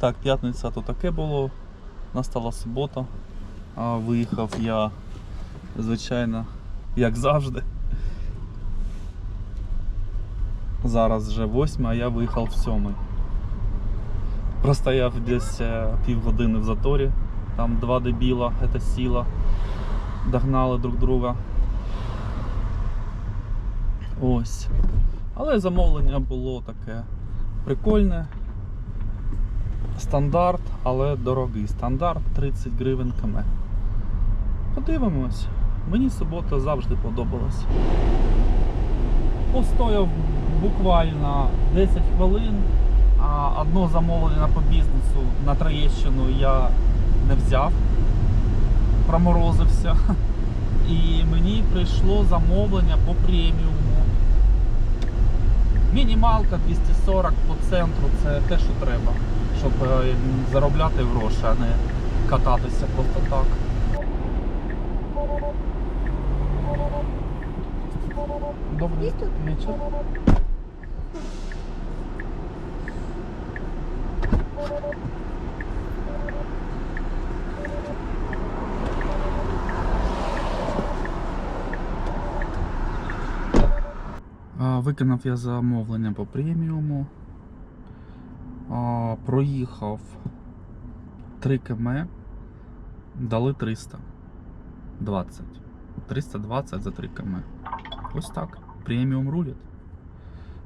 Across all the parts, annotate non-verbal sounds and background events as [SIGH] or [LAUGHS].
так, п'ятниця то таке було. Настала субота. А виїхав я, звичайно, як завжди. Зараз вже восьма, а я виїхав в сьомий. Простояв десь е, півгодини в заторі. Там два дебіла, це сіла. Догнали друг друга. Ось. Але замовлення було таке прикольне. Стандарт, але дорогий. Стандарт 30 гривень км. Подивимось. Мені субота завжди подобалась. Постояв буквально 10 хвилин, а одно замовлення по бізнесу на Троєщину я не взяв, проморозився. І мені прийшло замовлення по преміуму. Мінімалка 240 по центру це те, що треба, щоб е, заробляти гроші, а не кататися просто так. Тут? вечір. А, Виконав я замовлення по преміуму. Проїхав 3 км, дали 320. 320 за 3 км. Ось так. Преміум рулять.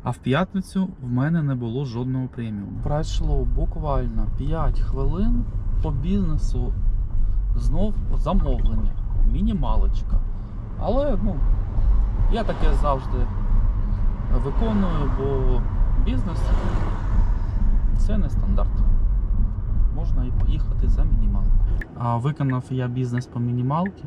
А в п'ятницю в мене не було жодного преміуму. Пройшло буквально 5 хвилин по бізнесу знов замовлення. Мінімалочка. Але ну, я таке завжди виконую, бо бізнес це не стандарт. Можна і поїхати за мінімалку. А виконав я бізнес по мінімалці,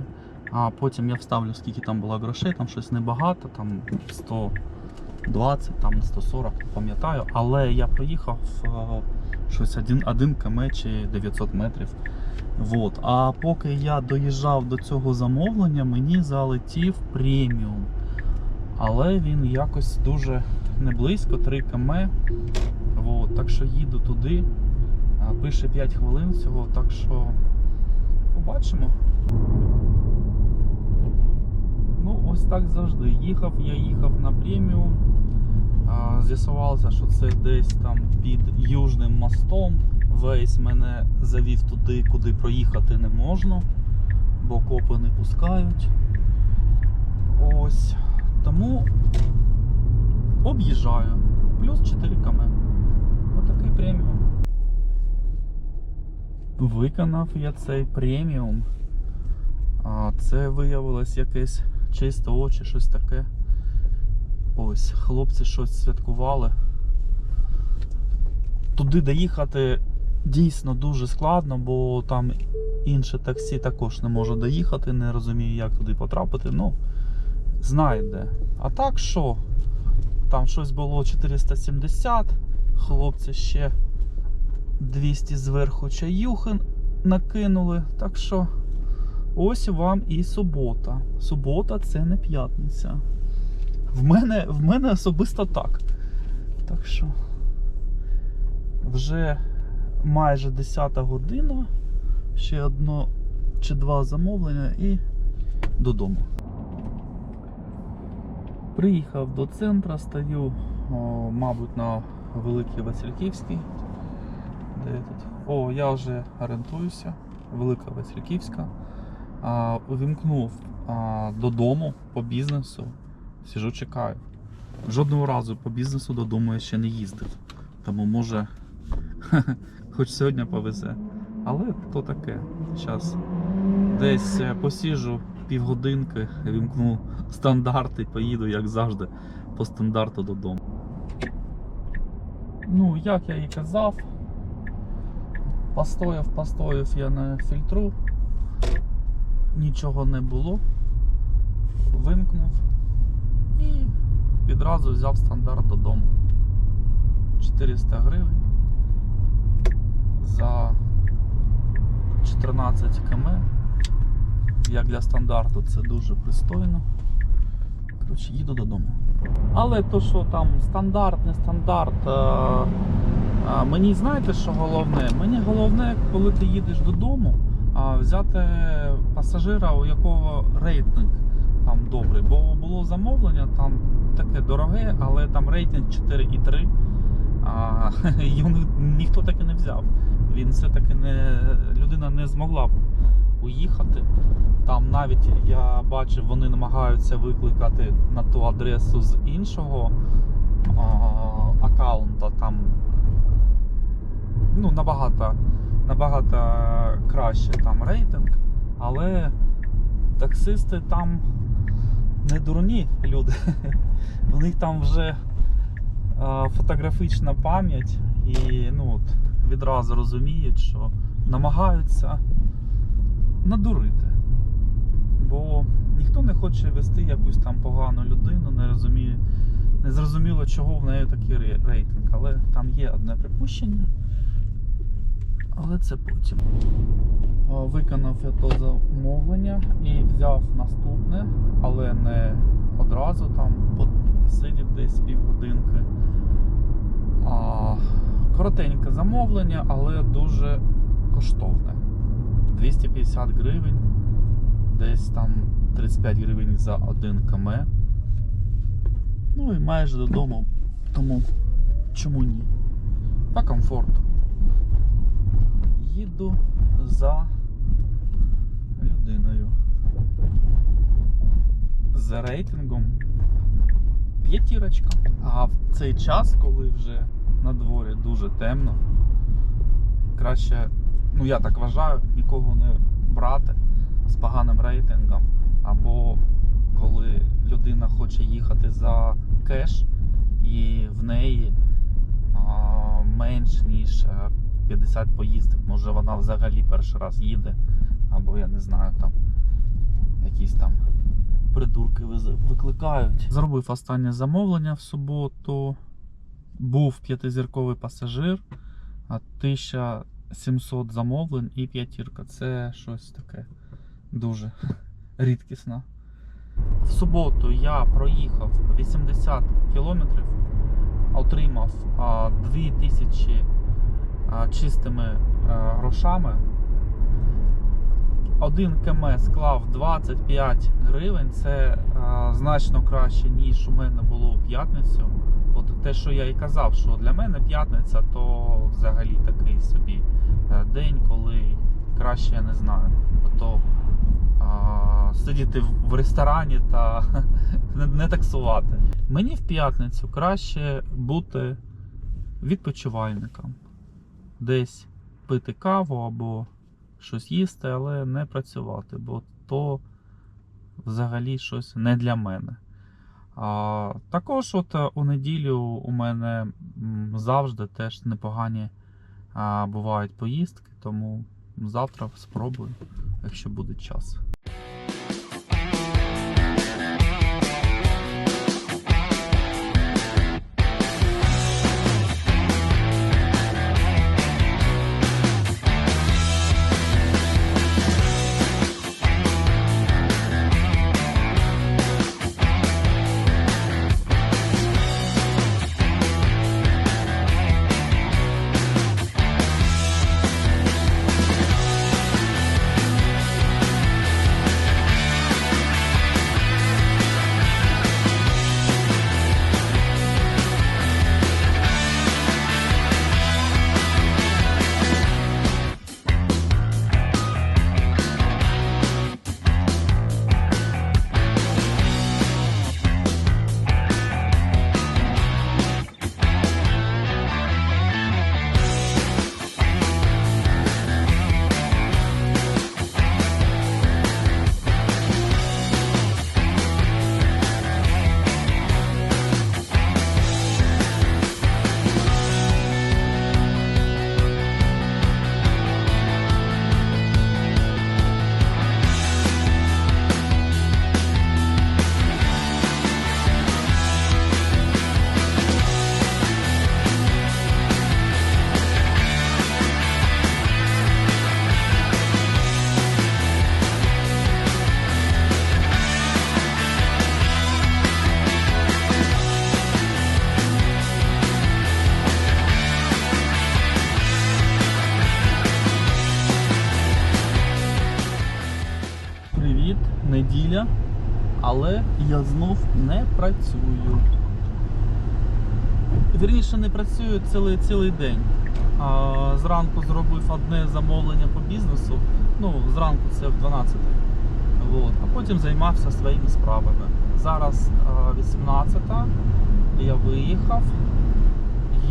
а потім я вставлю, скільки там було грошей, там щось небагато, там 120, там 140, не пам'ятаю. Але я проїхав щось 1, 1 км чи 900 метрів. Вот. А поки я доїжджав до цього замовлення, мені залетів преміум. Але він якось дуже не близько, 3 км. Вот. Так що їду туди. Пише 5 хвилин всього, так що побачимо. Ну, ось так завжди. Їхав, я їхав на преміум. З'ясувалося, що це десь там під Южним мостом. Вейс мене завів туди, куди проїхати не можна, бо копи не пускають. Ось. Тому об'їжджаю. Плюс 4 км. Преміум. Виконав я цей преміум. А це виявилось якесь чисте очі, щось таке. Ось, хлопці щось святкували. Туди доїхати дійсно дуже складно, бо там інше таксі також не може доїхати, не розумію, як туди потрапити. Ну, знайде. А так що? Там щось було 470, хлопці ще 200 зверху чаюхи накинули. Так що ось вам і субота. Субота це не п'ятниця. В мене, в мене особисто так. Так що вже майже 10 година. Ще одно чи два замовлення і додому. Приїхав до центра, стою, о, мабуть, на Великій Васильківській. Де я тут? О, я вже орієнтуюся. Велика Васильківська. А, увімкнув а, додому по бізнесу. Сижу, чекаю. Жодного разу по бізнесу додому я ще не їздив. Тому може, [LAUGHS] хоч сьогодні повезе. Але то таке. Зараз десь е, посіжу півгодинки, вімкну стандарт і поїду, як завжди, по стандарту додому. Ну, як я і казав, постояв, постояв я на фільтру, нічого не було, вимкнув і відразу взяв стандарт додому. 400 гривень за 14 км. Як для стандарту це дуже пристойно. Коротше, їду додому. Але то, що там стандарт, не стандарт, е, А мені знаєте, що головне? Мені головне, коли ти їдеш додому, а, взяти пасажира, у якого рейтинг там добрий. Бо було замовлення, там таке дороге, але там рейтинг 4,3. А [LAUGHS] його ніхто так і не взяв. Він все-таки не людина не змогла уїхати. Там навіть я бачив, вони намагаються викликати на ту адресу з іншого а, аккаунта. Там ну, набагато, набагато краще там рейтинг, але таксисти там не дурні люди. [LAUGHS] У них там вже а, фотографічна пам'ять і ну, от, відразу розуміють, що намагаються надурити. Бо ніхто не хоче вести якусь там погану людину, не розуміє, не зрозуміло, чого в неї такий рейтинг. Але там є одне припущення. Але це потім. Виконав я то замовлення і взяв наступне, але не одразу там посидів десь півгодинки. А, коротеньке замовлення, але дуже коштовне. 250 гривень, десь там 35 гривень за 1 км. Ну і майже додому, тому чому ні? По комфорту. Їду за людиною. За рейтингом п'ятірочка. А в цей час, коли вже на дворі дуже темно, краще, ну я так вважаю, нікого не брати з поганим рейтингом. Або коли людина хоче їхати за кеш і в неї а, менш ніж е, 50 поїздок. Може вона взагалі перший раз їде, або я не знаю, там якісь там придурки викликають. Зробив останнє замовлення в суботу. Був п'ятизірковий пасажир, а 1700 замовлень і п'ятірка. Це щось таке дуже [LAUGHS] рідкісне. В суботу я проїхав 80 кілометрів, отримав 2000 чистими грошами. Один км склав 25 гривень. Це значно краще, ніж у мене було у п'ятницю. От те, що я і казав, що для мене п'ятниця то взагалі такий собі е, день, коли краще я не знаю. Ото а, сидіти в ресторані та [LAUGHS] не, не таксувати. Мені в п'ятницю краще бути відпочивальником. Десь пити каву або щось їсти, але не працювати, бо то взагалі щось не для мене. А, також от е, у неділю у мене завжди теж непогані а, бувають поїздки, тому завтра спробую, якщо буде час. Неділя, але я знов не працюю. Вірніше не працюю цілий, цілий день. А, зранку зробив одне замовлення по бізнесу. Ну, зранку це в 12. Вот. А потім займався своїми справами. Зараз 18 я виїхав,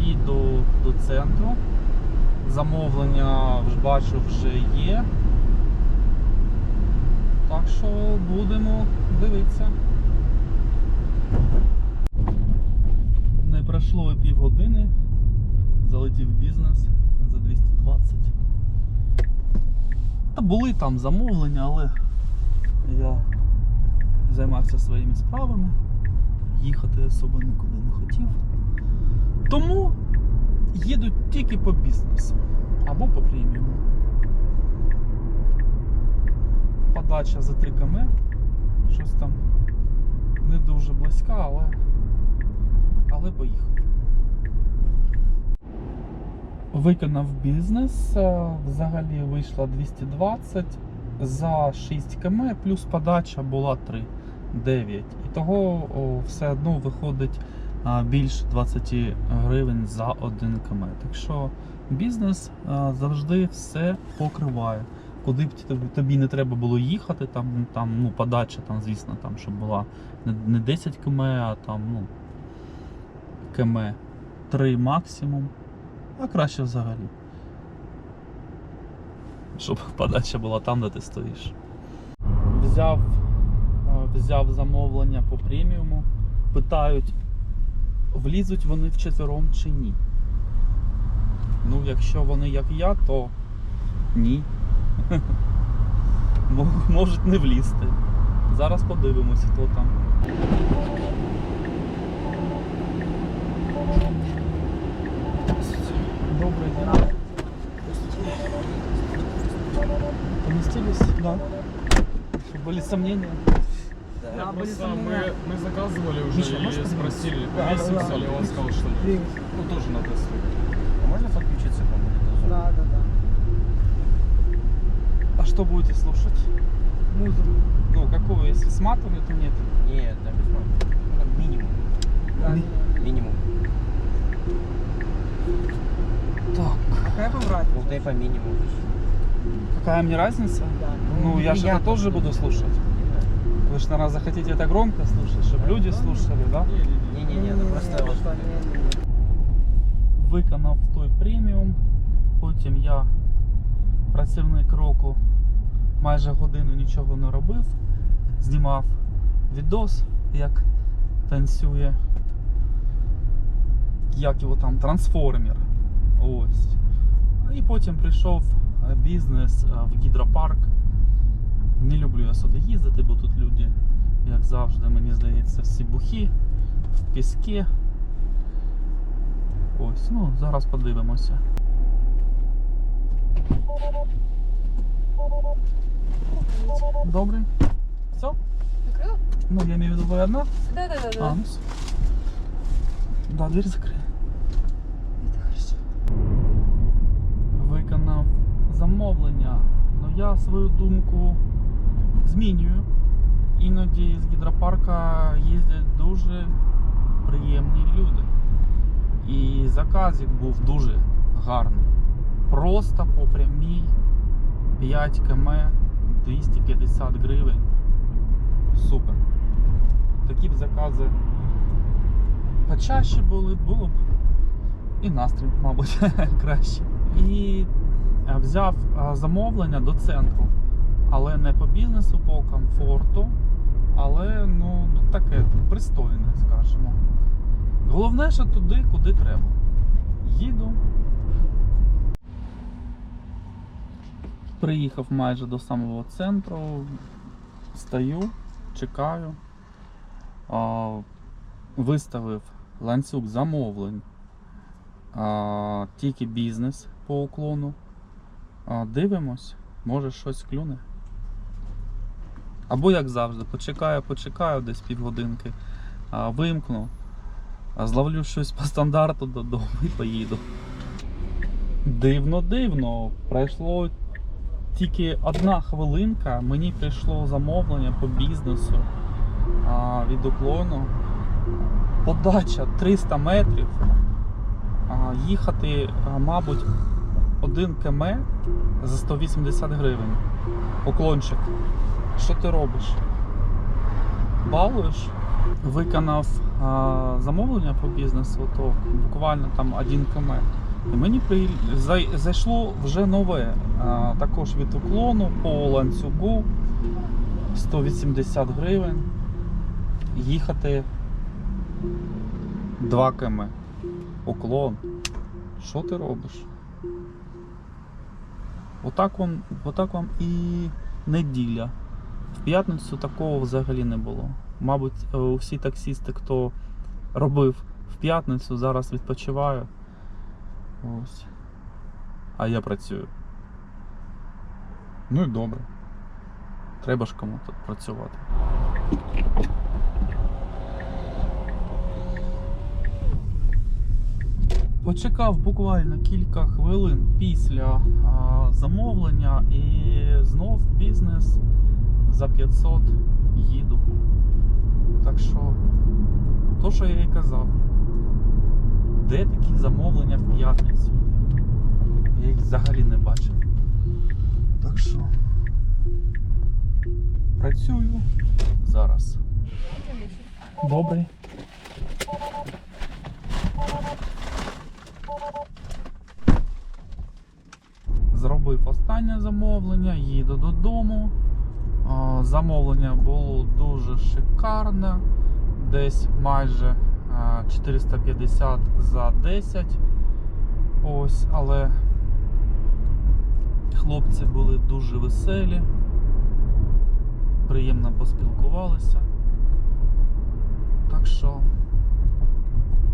їду до центру. Замовлення бачу вже є. Так що будемо дивитися. Не пройшло і півгодини. Залетів бізнес за 220. Та були там замовлення, але я займався своїми справами. Їхати особо нікуди не хотів. Тому їду тільки по бізнесу або по преміуму. Подача за 3 км. Щось там не дуже близька, але, але поїхав. Виконав бізнес, е, взагалі вийшла 220 за 6 км, плюс подача була 3, 9. І того все одно виходить більше 20 гривень за 1 км. Так що бізнес завжди все покриває. Куди б тобі, не треба було їхати, там, там ну, подача, там, звісно, там, щоб була не, не 10 км, а там, ну, км 3 максимум, а краще взагалі. Щоб [LAUGHS] подача була там, де ти стоїш. Взяв, е, взяв замовлення по преміуму. Питають, влізуть вони вчетвером чи ні. Ну, якщо вони як я, то ні. Мо- Можуть не влізти. Зараз подивимось, хто там. Добрый день. Поместились? Да. Чтобы были сомнения? Да, Просто были мы, сомнения. мы заказывали уже Миша, и можешь подниматься? спросили, Да, повесимся да, да. ли, он сказал, что нет. Привет. Ну, тоже на тест. А Можно подключиться к монитору? Да, да, да. А что будете слушать? Музыку. Ну, какого, если с матами, то нет. Нет, там без мат. Ну, там минимум. Да, Ми- не- Минимум. Так, Какая побрать? Болтай по минимуму. какая мне разница? Да. Ну, я же это неприятно тоже слушать. буду слушать. Вы же, наверное, захотите это громко слушать, чтобы люди слушали, да? Не-не-не, ну просто вот... что, не, не, не. Виконав той преміум. Потім я, працівник року, майже годину нічого не робив. Знімав відос, як танцює. Як його там, трансформер. Ось. І потім прийшов е, бізнес е, в гідропарк. Не люблю я сюди їздити, бо тут люди, як завжди, мені здається, всі бухі, в піскі. Ось, ну, зараз подивимося. Добрий. Все? Закрыла? Ну, я имею в виду, вы одна? Да, да, да, да. А, ну всё. Да, дверь закрыли. Это хорошо. Виконав замовлення. Ну я свою думку змінюю. Іноді з гідропарка їздять дуже приємні люди. І заказик був дуже гарний. Просто по прямій 5 км 250 гривень. Супер. Такі б закази почаще були, було б і настрій, мабуть, [LAUGHS] краще. І е, взяв е, замовлення до центру, але не по бізнесу, по комфорту, але ну таке пристойне, скажімо. Головне, що туди, куди треба. Їду. Приїхав майже до самого центру, стою, чекаю. А, Виставив ланцюг замовлень а, тільки бізнес по уклону. А, дивимось, може щось клюне. Або як завжди, почекаю, почекаю десь півгодинки, а, вимкну, а зловлю щось по стандарту додому і поїду. Дивно, дивно. Пройшло тільки одна хвилинка мені прийшло замовлення по бізнесу а, від уклону. Подача 300 метрів. А, їхати, а, мабуть, 1 км за 180 гривень. Уклончик. Що ти робиш? Балуєш? Виконав а, замовлення по бізнесу, то буквально там 1 км. Мені зайшло вже нове, також від уклону по ланцюгу 180 гривень. Їхати 2 км. Уклон. Що ти робиш? Отак вам, отак вам і неділя. В п'ятницю такого взагалі не було. Мабуть, е, усі таксісти, хто робив в п'ятницю, зараз відпочиваю. Ось. А я працюю. Ну і добре. Треба ж кому тут працювати. Почекав буквально кілька хвилин після а, замовлення і знов бізнес за 500 їду. Так що, то, що я і казав, де такі замовлення в п'ятницю? Я їх взагалі не бачив. Так що працюю зараз. Добре. Зробив останнє замовлення, їду додому. Замовлення було дуже шикарне, десь майже 450 за 10. Ось, але хлопці були дуже веселі, приємно поспілкувалися. Так що,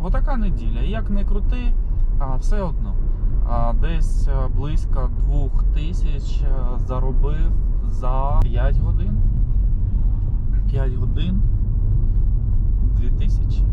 отака неділя. Як не крути, а все одно. А, Десь е, близько 2000 е, заробив за 5 годин. 5 годин 2000.